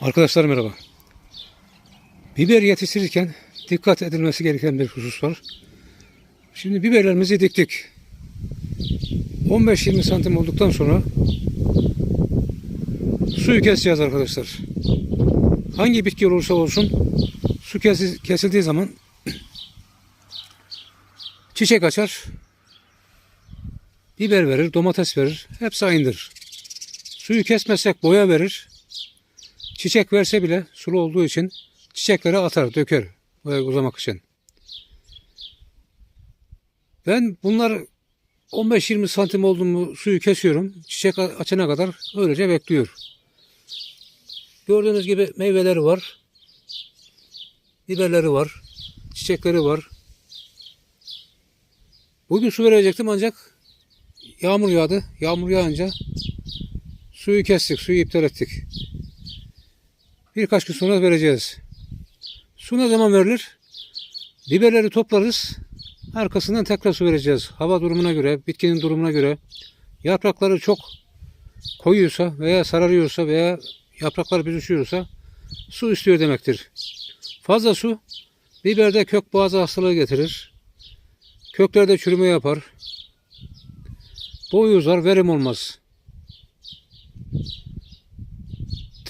Arkadaşlar merhaba. Biber yetiştirirken dikkat edilmesi gereken bir husus var. Şimdi biberlerimizi diktik. 15-20 santim olduktan sonra suyu keseceğiz arkadaşlar. Hangi bitki olursa olsun su kesi- kesildiği zaman çiçek açar, biber verir, domates verir. Hepsi aynıdır. Suyu kesmezsek boya verir, Çiçek verse bile sulu olduğu için çiçekleri atar, döker uzamak için. Ben bunlar 15-20 santim oldu mu suyu kesiyorum. Çiçek açana kadar öylece bekliyor. Gördüğünüz gibi meyveleri var. Biberleri var. Çiçekleri var. Bugün su verecektim ancak yağmur yağdı. Yağmur yağınca suyu kestik, suyu iptal ettik. Birkaç gün sonra vereceğiz. Su ne zaman verilir? Biberleri toplarız. Arkasından tekrar su vereceğiz. Hava durumuna göre, bitkinin durumuna göre. Yaprakları çok koyuyorsa veya sararıyorsa veya yapraklar büzüşüyorsa su istiyor demektir. Fazla su biberde kök boğazı hastalığı getirir. Köklerde çürüme yapar. Boyu uzar, verim olmaz.